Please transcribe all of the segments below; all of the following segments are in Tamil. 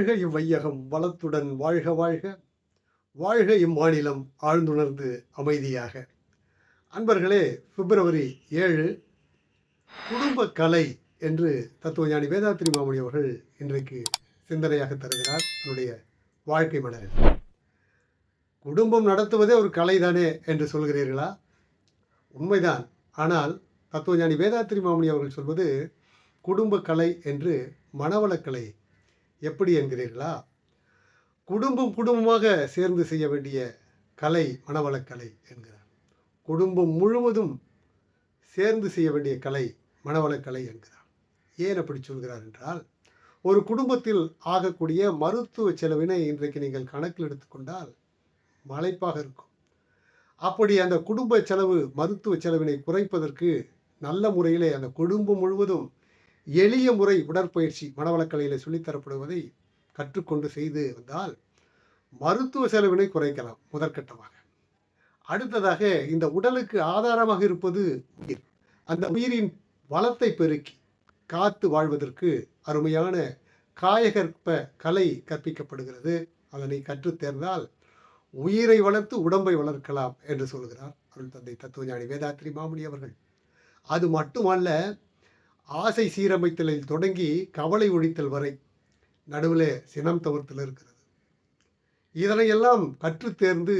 வாழ்க இவ்வையகம் வளத்துடன் வாழ்க வாழ்க. வாழ்க இம்மாநிலம் ஆழ்ந்துணர்ந்து அமைதியாக. அன்பர்களே பிப்ரவரி ஏழு குடும்ப கலை என்று தத்துவஞானி வேதாத்திரி மாமணி அவர்கள் இன்றைக்கு சிந்தனையாக தருகிறார் தன்னுடைய வாழ்க்கை மலரில் குடும்பம் நடத்துவதே ஒரு கலை தானே என்று சொல்கிறீர்களா? உண்மைதான். ஆனால் தத்துவஞானி வேதாத்திரி மாமணி அவர்கள் சொல்வது குடும்ப கலை என்று மனவளக்கலை எப்படி என்கிறீர்களா? குடும்பம் குடும்பமாக சேர்ந்து செய்ய வேண்டிய கலை மனவளக்கலை என்கிறார். குடும்பம் முழுவதும் சேர்ந்து செய்ய வேண்டிய கலை மனவளக்கலை என்கிறார். ஏன் அப்படி சொல்கிறார் என்றால் ஒரு குடும்பத்தில் ஆகக்கூடிய மருத்துவ செலவினை இன்றைக்கு நீங்கள் கணக்கில் எடுத்துக்கொண்டால் மலைப்பாக இருக்கும். அப்படி அந்த குடும்ப செலவு மருத்துவ செலவினை குறைப்பதற்கு நல்ல முறையிலே அந்த குடும்பம் முழுவதும் எளிய முறை உடற்பயிற்சி மனவளக்கலையில் சொல்லித்தரப்படுவதை கற்றுக்கொண்டு செய்து வந்தால் மருத்துவ செலவினை குறைக்கலாம் முதற்கட்டமாக. அடுத்ததாக இந்த உடலுக்கு ஆதாரமாக இருப்பது உயிர். அந்த உயிரின் வளத்தை பெருக்கி காத்து வாழ்வதற்கு அருமையான காயகற்ப கலை கற்பிக்கப்படுகிறது. அதனை கற்றுத் தேர்ந்தால் உயிரை வளர்த்து உடம்பை வளர்க்கலாம் என்று சொல்கிறார் அருள் தந்தை தத்துவஞானி வேதாத்திரி மாமணி அவர்கள். அது மட்டுமல்ல ஆசை சீரமைத்தலில் தொடங்கி கவலை ஒழித்தல் வரை நடுவில் சினம் தவிர்த்தல் இருக்கிறது. இதனையெல்லாம் கற்று தேர்ந்து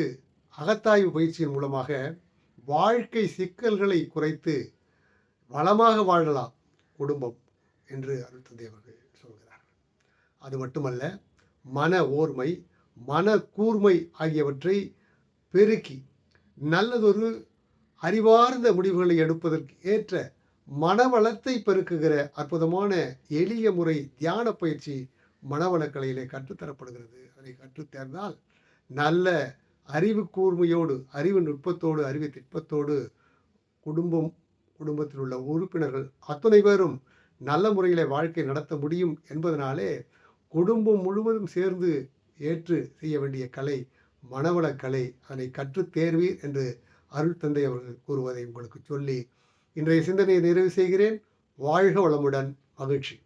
அகத்தாய்வு பயிற்சியின் மூலமாக வாழ்க்கை சிக்கல்களை குறைத்து வளமாக வாழலாம் குடும்பம் என்று அருள் அவர்கள் சொல்கிறார் அது மட்டுமல்ல மன ஓர்மை மன கூர்மை ஆகியவற்றை பெருக்கி நல்லதொரு அறிவார்ந்த முடிவுகளை எடுப்பதற்கு ஏற்ற மனவளத்தை பெருக்குகிற அற்புதமான எளிய முறை தியான பயிற்சி மனவளக்கலையிலே கற்றுத்தரப்படுகிறது. அதை கற்றுத்தேர்ந்தால் நல்ல அறிவு கூர்மையோடு அறிவு நுட்பத்தோடு அறிவு திட்பத்தோடு குடும்பம் குடும்பத்தில் உள்ள உறுப்பினர்கள் அத்தனை பேரும் நல்ல முறையில் வாழ்க்கை நடத்த முடியும் என்பதனாலே குடும்பம் முழுவதும் சேர்ந்து ஏற்று செய்ய வேண்டிய கலை மனவளக்கலை. அதனை கற்றுத் தேர்வீர் என்று அருள் தந்தை அவர்கள் கூறுவதை உங்களுக்கு சொல்லி இன்றைய சிந்தனையை நிறைவு செய்கிறேன். வாழ்க வளமுடன். மகிழ்ச்சி.